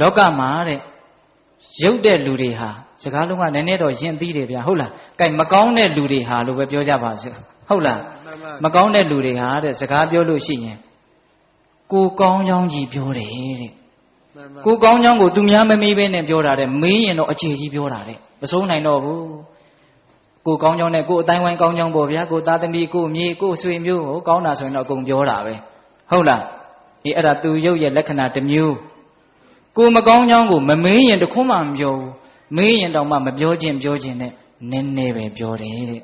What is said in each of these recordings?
လောကမှာတဲ့ရုပ်တဲ့လူတွေဟာစကားလုံးကနည်းနည်းတော့ယဉ်သီးတယ်ဗျာဟုတ်လား။ကဲမကောင်းတဲ့လူတွေဟာလို့ပဲပြောကြပါစို့ဟုတ်လားမှန်ပါ။မကောင်းတဲ့လူတွေဟာတဲ့စကားပြောလို့ရှိရင်ကိုကောင်းကြောင်းကြီးပြောတယ်တဲ့မှန်ပါကိုကောင်းကြောင်းကိုသူများမမေးဘဲနဲ့ပြောတာတဲ့မေးရင်တော့အခြေကြီးပြောတာတဲ့မစိုးနိုင်တော့ဘူးကိုကောင်းကြောင်းနဲ့ကိုအတိုင်းဝိုင်းကောင်းကြောင်းပေါ့ဗျာကိုသားသမီးကိုမြေကိုဆွေမျိုးကိုကောင်းတာဆိုရင်တော့အကုန်ပြောတာပဲဟုတ်လားဒီအဲ့ဒါသူရုပ်ရဲ့လက္ခဏာတစ်မျိုး ကိုမကောင်းကြောင်းကိုမမေးရင်တခွန်းမှမပြောဘူးမေးရင်တော့မှမပြောခြင်းပြောခြင်းနဲ့နည်းနည်းပဲပြောတယ်တဲ့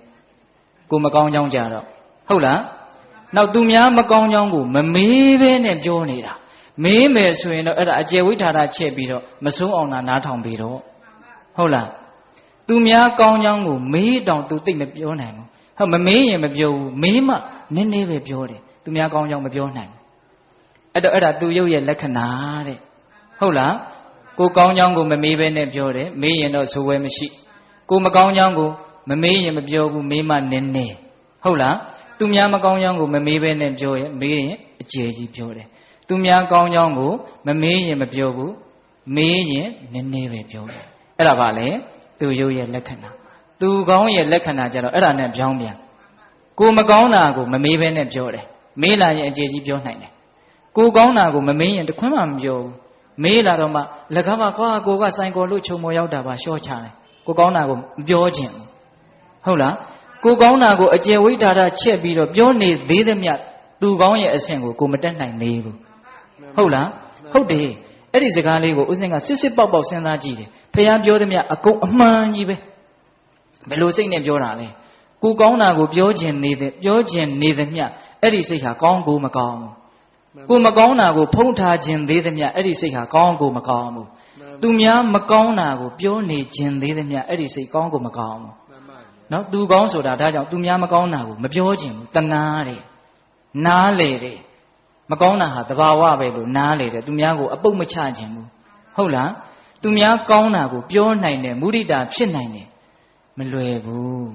ကိုမကောင်းကြောင်းကြတော့ဟုတ်လားနောက်သူများမကောင်းကြောင်းကိုမမေးဘဲနဲ့ပြောနေတာမေးမယ်ဆိုရင်တော့အဲ့ဒါအကျယ်ဝိထာတာချက်ပြီးတော့မဆုံးအောင်သာနားထောင်ပြီးတော့ဟုတ်လားသူများကောင်းကြောင်းကိုမေးတောင်သူသိမပြောနိုင်ဘူးဟုတ်မမေးရင်မပြောဘူးမေးမှနည်းနည်းပဲပြောတယ်သူများကောင်းကြောင်းမပြောနိုင်ဘူးအဲ့တော့အဲ့ဒါသူရုပ်ရဲ့လက္ခဏာတဲ့ ဟုတ်လားကိုကောင်းကြောင်းကိုမမေးဘဲနဲ့ပြောတယ်မေးရင်တော့ဆိုဝဲမရှိကိုမကောင်းကြောင်းကိုမမေးရင်မပြောဘူးမေးမှနည်းနည်းဟုတ်လားသူများမကောင်းကြောင်းကိုမမေးဘဲနဲ့ပြောရင်မေးရင်အကျယ်ကြီးပြောတယ်သူများကောင်းကြောင်းကိုမမေးရင်မပြောဘူးမေးရင်နည်းနည်းပဲပြောတယ်အဲ့ဒါပါလေသူရုပ်ရဲ့လက္ခဏာသူကောင်းရဲ့လက္ခဏာကြတော့အဲ့ဒါနဲ့ပြောင်းပြန်ကိုမကောင်းတာကိုမမေးဘဲနဲ့ပြောတယ်မေးလာရင်အကျယ်ကြီးပြောနိုင်တယ်ကိုကောင်းတာကိုမမေးရင်တခွန်းမှမပြောဘူး မေးလာတော့မှလကားပါကွာကိုကစိုင်ကောလို့ခြုံမော်ရောက်တာပါရှော့ချတယ်ကိုကောင်းတာကိုမပြောခြင်းဘူးဟုတ်လားကိုကောင်းတာကိုအကျယ်ဝိဒါရချက်ပြီးတော့ပြောနေသေးသမျှသူကောင်းရဲ့အဆင့်ကိုကိုမတက်နိုင်သေးဘူးဟုတ်လားဟုတ်တယ်အဲ့ဒီစကားလေးကိုဥစဉ်ကစစ်စစ်ပေါက်ပေါက်စဉ်းစားကြည့်တယ်ဖះပြောသမျှအကုန်အမှန်ကြီးပဲဘယ်လိုစိတ်နဲ့ပြောတာလဲကိုကောင်းတာကိုပြောခြင်းနေတဲ့ပြောခြင်းနေသမျှအဲ့ဒီစိတ်ဟာကောင်းကိုမကောင်းဘူး ကိုမကောင်းတာကိုဖုံးထားခြင်းသေးသမျှအဲ့ဒီစိတ်ဟာကောင်းကိုမကောင်းဘူးသူများမကောင်းတာကိုပြောနေခြင်းသေးသမျှအဲ့ဒီစိတ်ကောင်းကိုမကောင်းဘူးမှန်ပါနော်သူကောင်းဆိုတာဒါကြောင့်သူများမကောင်းတာကိုမပြောခြင်းဘူးတနာတယ်နားလေတယ်မကောင်းတာဟာသဘာဝပဲလို့နားလေတယ်သူများကိုအပုတ်မချခြင်းဘူးဟုတ်လားသူများကောင်းတာကိုပြောနိုင်တယ်မုဒိတာဖြစ်နိုင်တယ်မလွယ်ဘူး